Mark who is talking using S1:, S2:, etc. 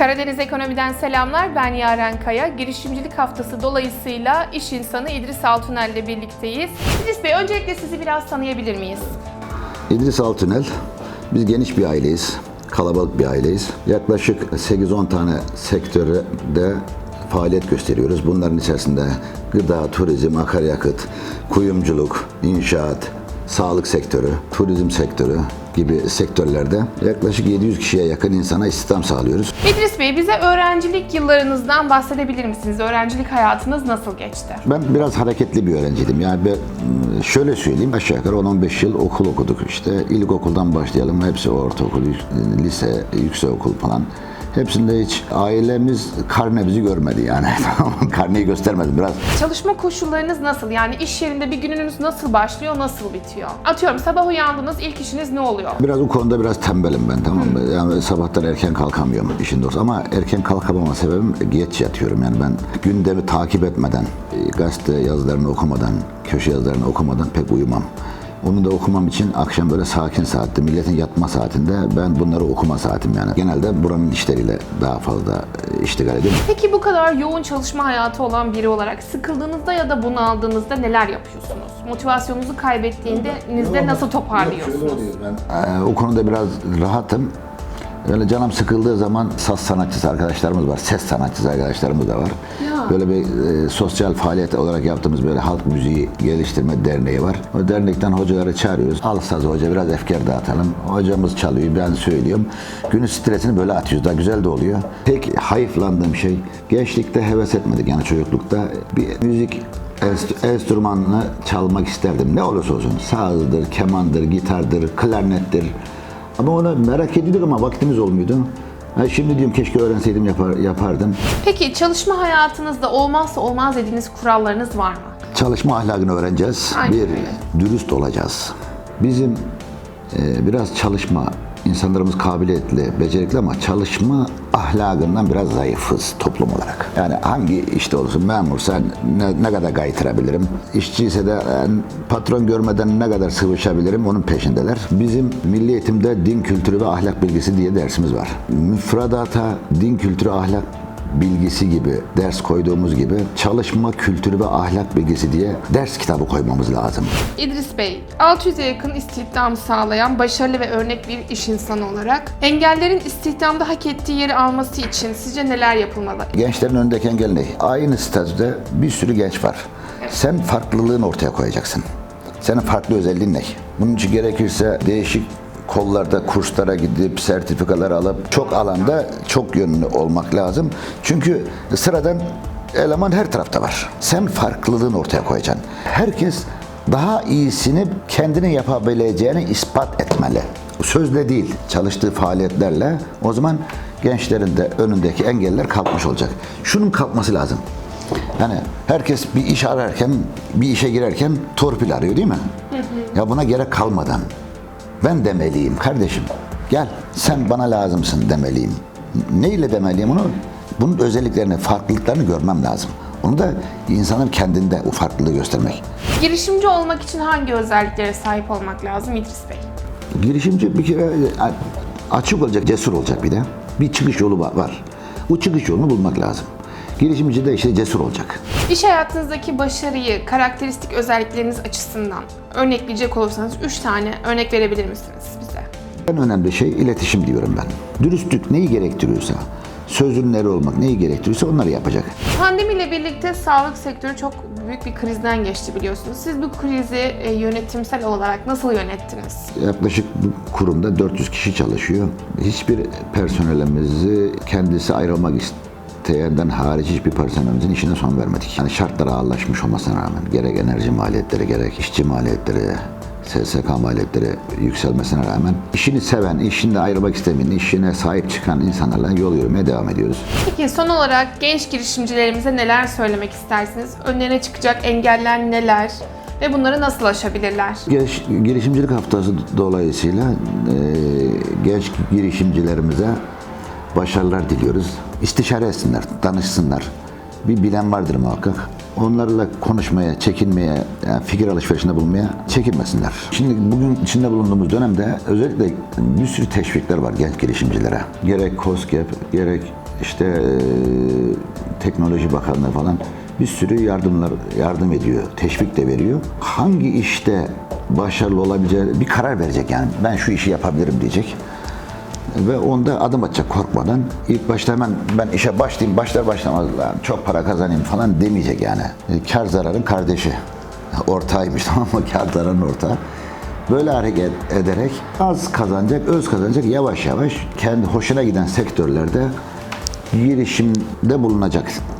S1: Karadeniz Ekonomi'den selamlar. Ben Yaren Kaya. Girişimcilik haftası dolayısıyla iş insanı İdris Altunel ile birlikteyiz. İdris Bey öncelikle sizi biraz tanıyabilir miyiz?
S2: İdris Altınel. Biz geniş bir aileyiz. Kalabalık bir aileyiz. Yaklaşık 8-10 tane sektörde faaliyet gösteriyoruz. Bunların içerisinde gıda, turizm, akaryakıt, kuyumculuk, inşaat, sağlık sektörü, turizm sektörü gibi sektörlerde yaklaşık 700 kişiye yakın insana istihdam sağlıyoruz.
S1: İdris Bey bize öğrencilik yıllarınızdan bahsedebilir misiniz? Öğrencilik hayatınız nasıl geçti?
S2: Ben biraz hareketli bir öğrenciydim. Yani ben şöyle söyleyeyim aşağı yukarı 10-15 yıl okul okuduk işte. İlkokuldan başlayalım. Hepsi ortaokul, lise, yüksekokul falan. Hepsinde hiç ailemiz karne bizi görmedi yani. Karneyi göstermedi biraz.
S1: Çalışma koşullarınız nasıl? Yani iş yerinde bir gününüz nasıl başlıyor, nasıl bitiyor? Atıyorum sabah uyandınız, ilk işiniz ne oluyor?
S2: Biraz o konuda biraz tembelim ben tamam mı? Yani sabahtan erken kalkamıyorum işin doğrusu. Ama erken kalkamama sebebim geç yatıyorum. Yani ben gündemi takip etmeden, gazete yazılarını okumadan, köşe yazılarını okumadan pek uyumam. Onu da okumam için akşam böyle sakin saatte, milletin yatma saatinde ben bunları okuma saatim yani. Genelde buranın işleriyle daha fazla e, iştigal ediyorum.
S1: Peki bu kadar yoğun çalışma hayatı olan biri olarak sıkıldığınızda ya da bunaldığınızda neler yapıyorsunuz? Motivasyonunuzu kaybettiğinizde nasıl toparlıyorsunuz?
S2: Ee, o konuda biraz rahatım. Böyle canım sıkıldığı zaman saz sanatçısı arkadaşlarımız var, ses sanatçısı arkadaşlarımız da var.
S1: Ya.
S2: Böyle bir e, sosyal faaliyet olarak yaptığımız böyle halk müziği geliştirme derneği var. O dernekten hocaları çağırıyoruz. Al saz hoca biraz efkar dağıtalım. Hocamız çalıyor, ben söylüyorum. Günün stresini böyle atıyoruz. Daha güzel de oluyor. Tek hayıflandığım şey gençlikte heves etmedik yani çocuklukta. Bir müzik enst- enstrümanını çalmak isterdim. Ne olursa olsun. Sazdır, kemandır, gitardır, klarnettir. Ama onu merak ediyorduk ama vaktimiz olmuyordu. Ha, şimdi diyorum keşke öğrenseydim yapar, yapardım.
S1: Peki çalışma hayatınızda olmazsa olmaz dediğiniz kurallarınız var mı?
S2: Çalışma ahlakını öğreneceğiz.
S1: Aynen
S2: bir, dürüst olacağız. Bizim e, biraz çalışma, insanlarımız kabiliyetli, becerikli ama çalışma ahlakından biraz zayıfız toplum olarak. Yani hangi işte olsun memursa ne, ne kadar kaytırabilirim, işçiyse de e, patron görmeden ne kadar sıvışabilirim onun peşindeler. Bizim milli eğitimde din kültürü ve ahlak bilgisi diye dersimiz var. Müfredata din kültürü ahlak bilgisi gibi, ders koyduğumuz gibi çalışma kültürü ve ahlak bilgisi diye ders kitabı koymamız lazım.
S1: İdris Bey, 600'e yakın istihdam sağlayan başarılı ve örnek bir iş insanı olarak engellerin istihdamda hak ettiği yeri alması için sizce neler yapılmalı?
S2: Gençlerin önündeki engel ne? Aynı statüde bir sürü genç var. Sen farklılığını ortaya koyacaksın. Senin farklı özelliğin ne? Bunun için gerekirse değişik kollarda kurslara gidip sertifikalar alıp çok alanda çok yönlü olmak lazım. Çünkü sıradan eleman her tarafta var. Sen farklılığını ortaya koyacaksın. Herkes daha iyisini kendini yapabileceğini ispat etmeli. Sözle değil, çalıştığı faaliyetlerle o zaman gençlerin de önündeki engeller kalkmış olacak. Şunun kalkması lazım. Yani herkes bir iş ararken, bir işe girerken torpil arıyor değil mi? Ya buna gerek kalmadan ben demeliyim kardeşim. Gel sen bana lazımsın demeliyim. Neyle demeliyim onu? Bunun özelliklerini, farklılıklarını görmem lazım. Onu da insanın kendinde o farklılığı göstermek.
S1: Girişimci olmak için hangi özelliklere sahip olmak lazım İdris Bey?
S2: Girişimci bir kere açık olacak, cesur olacak bir de. Bir çıkış yolu var. var. O çıkış yolunu bulmak lazım. Girişimci de işte cesur olacak.
S1: İş hayatınızdaki başarıyı karakteristik özellikleriniz açısından örnekleyecek olursanız 3 tane örnek verebilir misiniz bize?
S2: En önemli şey iletişim diyorum ben. Dürüstlük neyi gerektiriyorsa, sözün neri olmak neyi gerektiriyorsa onları yapacak.
S1: Pandemiyle birlikte sağlık sektörü çok büyük bir krizden geçti biliyorsunuz. Siz bu krizi e, yönetimsel olarak nasıl yönettiniz?
S2: Yaklaşık bu kurumda 400 kişi çalışıyor. Hiçbir personelimizi kendisi ayrılmak isteyenden hariç hiçbir personelimizin işine son vermedik. Yani şartlara ağırlaşmış olmasına rağmen gerek enerji maliyetleri gerek işçi maliyetleri SSK maliyetleri yükselmesine rağmen işini seven, işinde ayrılmak istemeyen, işine sahip çıkan insanlarla yol yürümeye devam ediyoruz.
S1: Peki son olarak genç girişimcilerimize neler söylemek istersiniz? Önlerine çıkacak engeller neler? Ve bunları nasıl aşabilirler?
S2: Giriş- girişimcilik haftası dolayısıyla e, genç girişimcilerimize başarılar diliyoruz. İstişare etsinler, danışsınlar. Bir bilen vardır muhakkak. Onlarla konuşmaya, çekinmeye, yani fikir alışverişinde bulunmaya çekinmesinler. Şimdi bugün içinde bulunduğumuz dönemde özellikle bir sürü teşvikler var genç girişimcilere. Gerek COSGAP, gerek işte e, Teknoloji Bakanlığı falan bir sürü yardımlar yardım ediyor, teşvik de veriyor. Hangi işte başarılı olabileceği bir karar verecek yani. Ben şu işi yapabilirim diyecek. Ve onda adım atacak korkmadan. İlk başta hemen ben işe başlayayım, başlar başlamaz çok para kazanayım falan demeyecek yani. E, Kar zararın kardeşi. Ortağıymış tamam mı? Kar zararın ortağı. Böyle hareket ederek az kazanacak, öz kazanacak yavaş yavaş kendi hoşuna giden sektörlerde girişimde bulunacak.